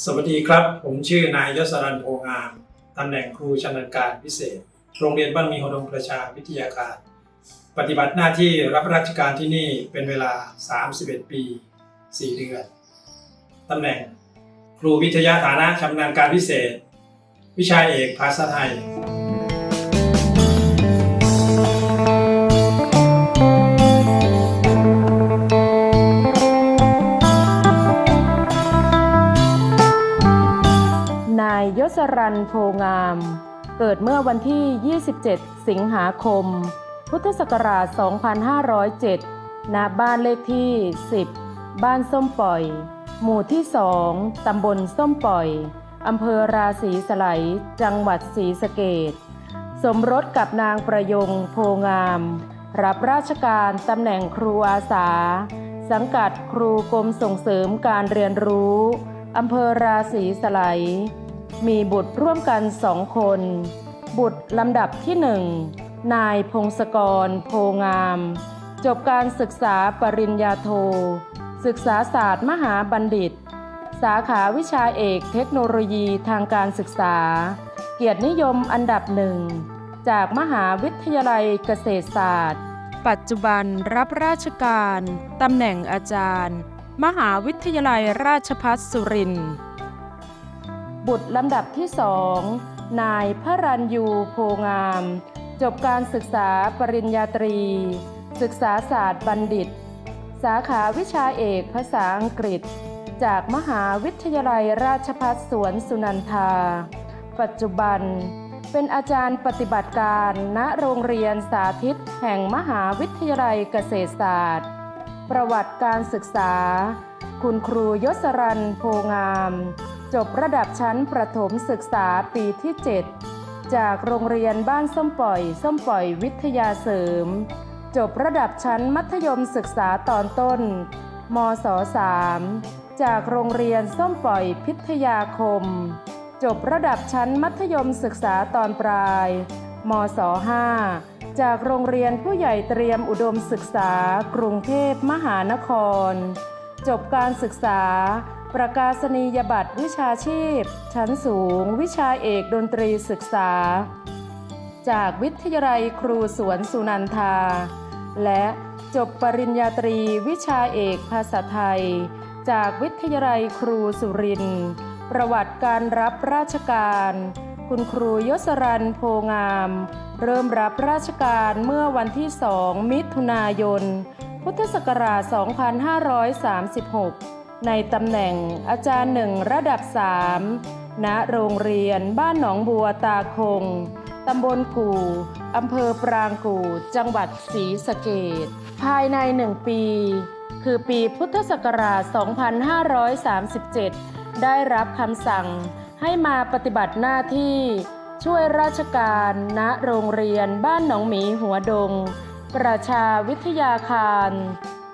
สวัสดีครับ ผมชื่อนายยศรันโพงามตำแหน่งครูชำนาญการพิเศษ โรงเรียนบ้านมีหดงประชาวิทยาการ ปฏิบัติหน้าที่รับราชการที่นี่เป็นเวลา 31 ปี 4 เดือนตำแหน่งครูวิทยาฐานะชำนาญการพิเศษ วิชาเอกภาษาไทย รันโพงาม เกิดเมื่อวันที่ 27 สิงหาคม พุทธศักราช 2507 ณ บ้านเลขที่ 10 บ้านส้มปล่อย หมู่ที่ 2 ตำบลส้มปล่อย อำเภอราศีสไลยจังหวัดศรีสะเกดสมรสกับนางประยงโพงาม รับราชการตำแหน่งครูอาสา สังกัดครูกรมส่งเสริมการเรียนรู้อำเภอราศีสไลย มีบุตรร่วมกันสองคน บุตรลำดับที่หนึ่งนายพงศกร โพงาม จบการศึกษาปริญญาโท ศึกษาศาสตร์มหาบัณฑิต สาขาวิชาเอกเทคโนโลยีทางการศึกษา เกียรตินิยมอันดับหนึ่ง จากมหาวิทยาลัยเกษตรศาสตร์ ปัจจุบันรับราชการตำแหน่งอาจารย์ มหาวิทยาลัยราชภัฏสุรินทร์ บุตรลำดับที่สองนายพระรัญยูโพงาม จบการศึกษาปริญญาตรี ศึกษาศาสตร์บัณฑิต สาขาวิชาเอกภาษาอังกฤษ จากมหาวิทยาลัยราชภัฏสวนสุนันทา ปัจจุบัน เป็นอาจารย์ปฏิบัติการณโรงเรียนสาธิตแห่งมหาวิทยาลัยเกษตรศาสตร์ ประวัติการศึกษา คุณครูยศรันโพงาม จบระดับชั้นประถมศึกษาปีที่ 7 จากโรงเรียนบ้านส้มปล่อย ส้มปล่อยวิทยาเสริม จบระดับชั้นมัธยมศึกษาตอนต้น มศ 3 จากโรงเรียนส้มปล่อยพิทยาคม จบระดับชั้นมัธยมศึกษาตอนปลาย มศ 5 จากโรงเรียนผู้ใหญ่เตรียมอุดมศึกษากรุงเทพมหานคร จบการศึกษา ประกาศนียบัตรวิชาชีพ ชั้นสูง วิชาเอกดนตรีศึกษา จากวิทยาลัยครูสวนสุนันทา และจบปริญญาตรีวิชาเอกภาษาไทย จากวิทยาลัยครูสุรินประวัติการรับราชการ คุณครูยศรันโพงาม เริ่มรับราชการเมื่อวันที่ 2 มิถุนายน พุทธศักราช 2536 ในตำแหน่งอาจารย์หนึ่งระดับ 3 ณ โรงเรียนบ้านหนองบัวตาคง ตำบลกู่อำเภอปรางกู่ จังหวัดศรีสะเกดภายในหนึ่งปี คือปีพุทธศักราช 2537 ได้รับคำสั่งให้มาปฏิบัติหน้าที่ช่วยราชการณโรงเรียนบ้านหนองหมีหัวดง ประชาวิทยาคาร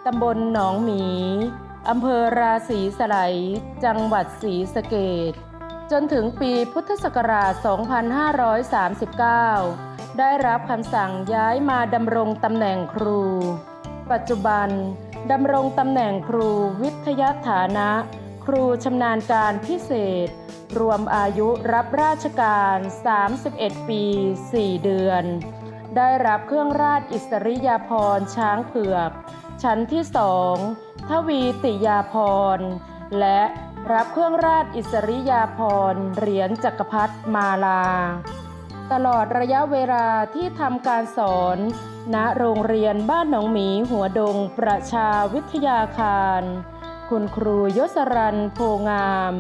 ตำบลหนองหมี อำเภอราศีสไลยจังหวัดศรีสะเกดจนถึงปีพุทธศักราช 2539 ได้รับคำสั่งย้ายมาดำรงตำแหน่งครู ปัจจุบันดำรงตำแหน่งครูวิทยาฐานะ ครูชำนาญการพิเศษ รวมอายุรับราชการ 31 ปี 4 เดือน ได้รับเครื่องราชอิสริยาภรณ์ช้างเผือก ชั้นที่สองทวีติยาภรและรับเครื่องราชอิสริยาภรณ์เหรียญจักรพรรดิมาลา ตลอดระยะเวลาที่ทำการสอน ณโรงเรียนบ้านหนองหมีหัวดงประชาวิทยาคาร คุณครูยศรันโพงาม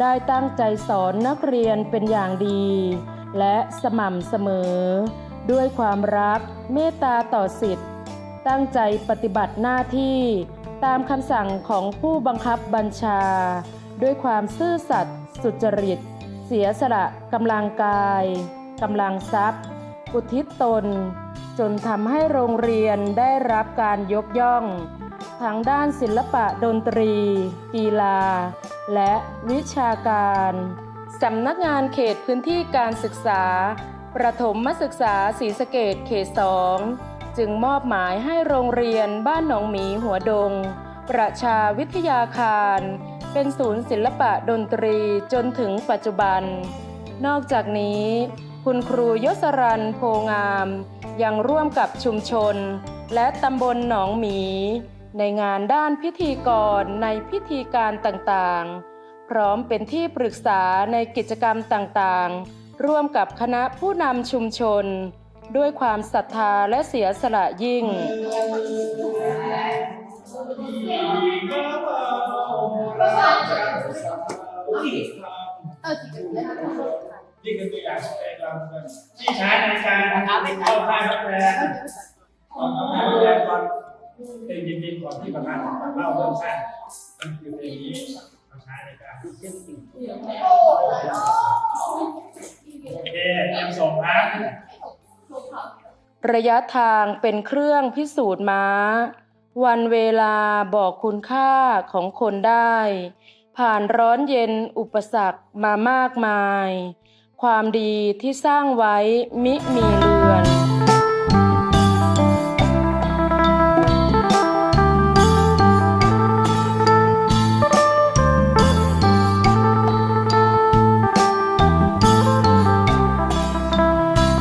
ได้ตั้งใจสอนนักเรียนเป็นอย่างดี และสม่ำเสมอ ด้วยความรักเมตตาต่อสิทธิ์ ตั้งใจปฏิบัติหน้าที่ตามคำสั่งของผู้บังคับบัญชา ด้วยความซื่อสัตย์สุจริต เสียสละกำลังกายกำลังทรัพย์ อุทิศตน จนทำให้โรงเรียนได้รับการยกย่อง ทั้งด้านศิลปะดนตรี กีฬา และวิชาการสำนักงานเขตพื้นที่การศึกษา ประถมศึกษาศรีสะเกดเขตสอง จึงมอบหมายให้โรงเรียนบ้านหนองหมีหัวดง ประชาวิทยาคาร เป็นศูนย์ศิลปะดนตรีจนถึงปัจจุบัน นอกจากนี้ คุณครูยศรันโพงาม ยังร่วมกับชุมชน และตำบลหนองหมี ในงานด้านพิธีกรในพิธีการต่างๆ พร้อมเป็นที่ปรึกษาในกิจกรรมต่างๆ ร่วมกับคณะผู้นำชุมชน ด้วยความศรัทธาและเสียสละยิ่ง นี่คือตัวอย่างของเพลงเราที่ใช้ในการเข้าค่ายรับแรงก่อนเข้าค่ายรับแรงตอนเพลงยินๆก่อนที่ประธานเล่าเรื่องสั้นนั่นคือเพลงนี้มาใช้ในการโอเคเตรียมส่งครับ ระยะทางเป็นเครื่องพิสูจน์ม้า วันเวลาบอกคุณค่าของคนได้ ผ่านร้อนเย็นอุปสรรคมามากมาย ความดีที่สร้างไว้มิมีเลือน